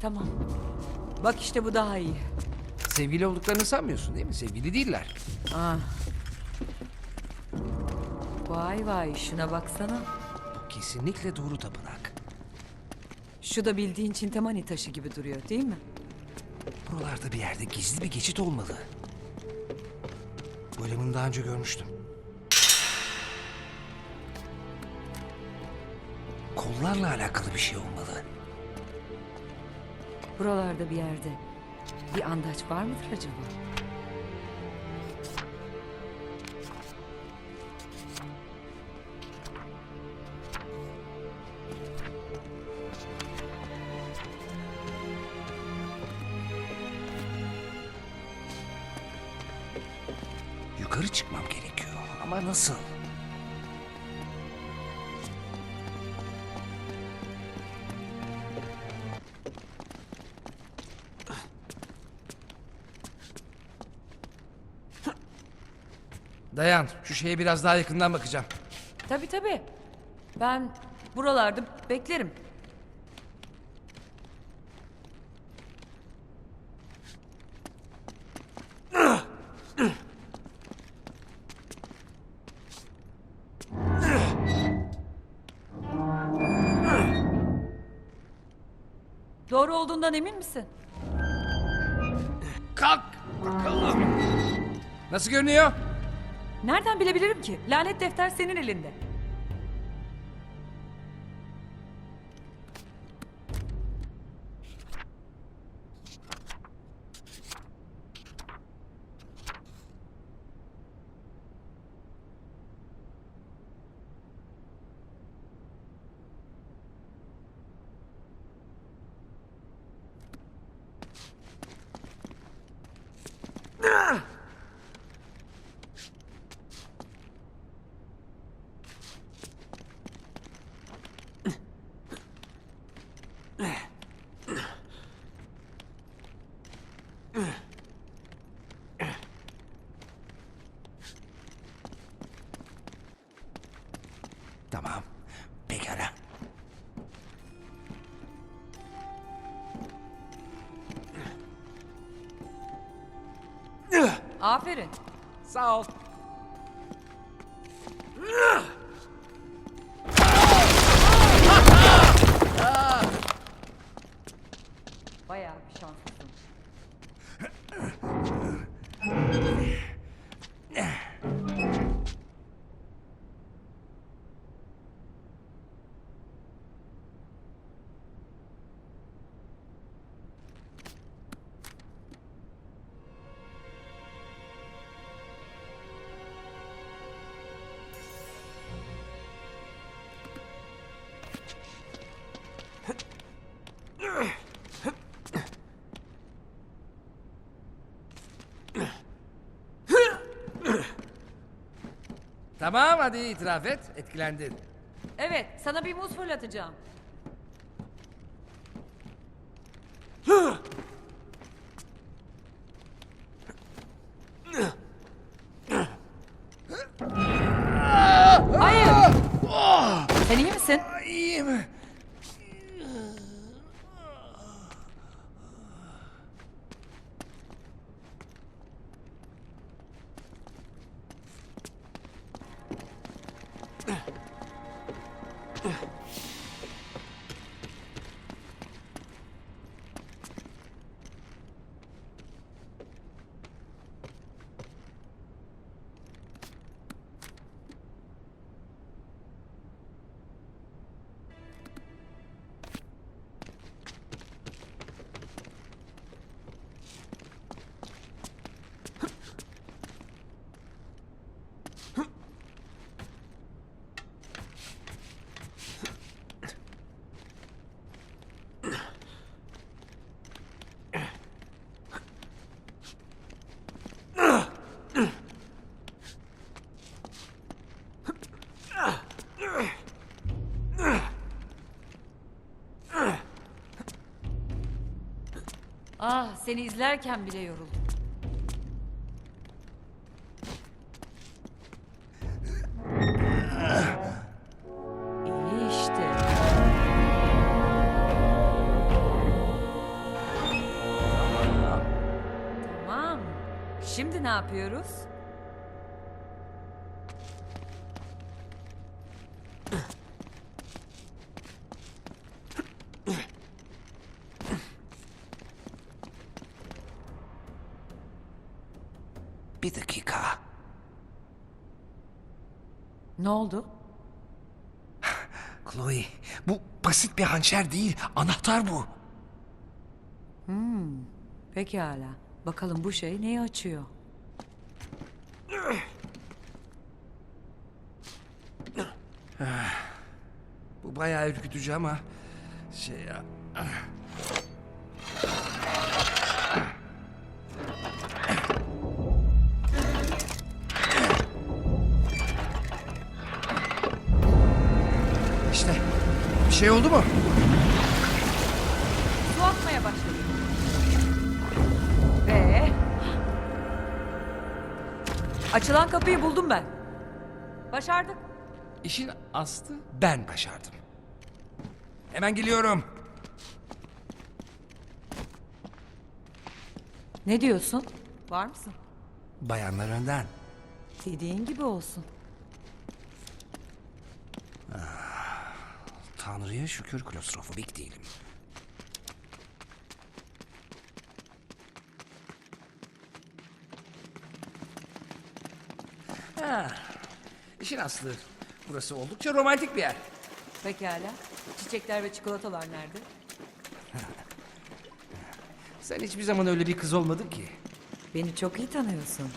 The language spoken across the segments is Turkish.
Tamam. Bak işte bu daha iyi. Sevgili olduklarını sanmıyorsun değil mi? Sevgili değiller. Ah. Vay vay şuna baksana. Bu kesinlikle doğru tapınak. Şu da bildiğin Çintamani taşı gibi duruyor değil mi? Buralarda bir yerde gizli bir geçit olmalı. Bunu daha önce görmüştüm. Kollarla alakalı bir şey olmalı. Buralarda bir yerde bir andaç var mıdır acaba? Yukarı çıkmam gerekiyor. Ama nasıl? Dayan, şu şeye biraz daha yakından bakacağım. Tabii tabii. Ben buralarda beklerim. Doğru olduğundan emin misin? Kalk bakalım. Nasıl görünüyor? Nereden bilebilirim ki? Lanet defter senin elinde. Tamam, pekala. Aferin. Sağ ol. Tamam hadi itiraf et, etkilendin. Evet, sana bir muz fırlatacağım. Hayır. Sen iyi misin? İyiyim. Seni izlerken bile yoruldum. İyi. Tamam. Şimdi ne yapıyoruz? Bir dakika. Ne oldu? Chloe, bu basit bir hançer değil. Anahtar bu. Pekala. Bakalım bu şey neyi açıyor? Bu bayağı ürkütücü ama şey ya. Şey oldu mu? Su akmaya başladı. Ve... Açılan kapıyı buldum ben. Başardık. İşin aslı ben başardım. Hemen geliyorum. Ne diyorsun? Var mısın? Bayanlar önden. Dediğin gibi olsun. Tanrı'ya şükür klostrofobik değilim. Ha, işin aslı burası oldukça romantik bir yer. Pekala. Çiçekler ve çikolatalar nerede? Sen hiçbir zaman öyle bir kız olmadın ki. Beni çok iyi tanıyorsun.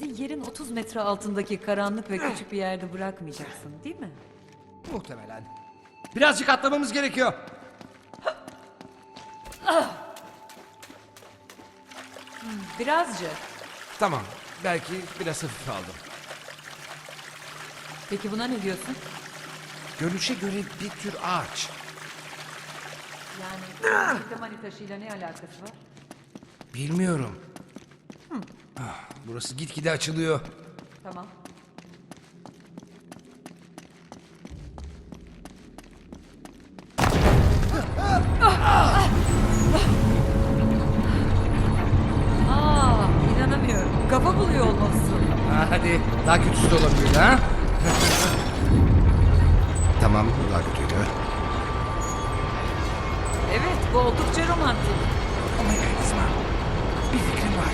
Bizi yerin 30 metre altındaki karanlık ve küçük bir yerde bırakmayacaksın değil mi? Muhtemelen. Birazcık atlamamız gerekiyor. Birazcık. Tamam. Belki biraz hafif aldım. Peki buna ne diyorsun? Görünüşe göre bir tür ağaç. Yani Temani taşıyla ne alakası var? Bilmiyorum. Burası gitgide açılıyor. Tamam. Aa, inanamıyorum. Kafa buluyor olmalısın. Ha, Hadi daha kötüsü de olabilir ha? tamam daha kötüydü. Evet, bu oldukça romantik. O mekanizma. Bir fikrim var.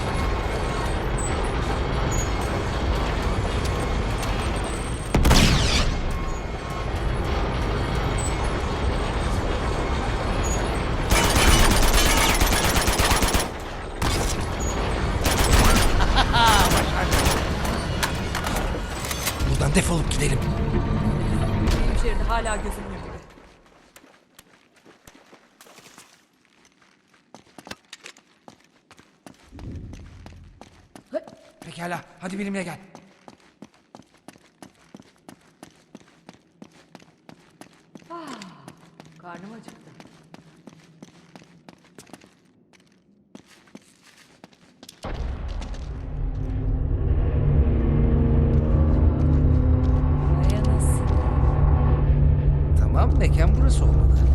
Defolup gidelim. İçeride hala gözümün önünde. Pekala, hadi benimle gel. Karnım acıktı. Vay anasını. Tamam, mekan burası olmalı.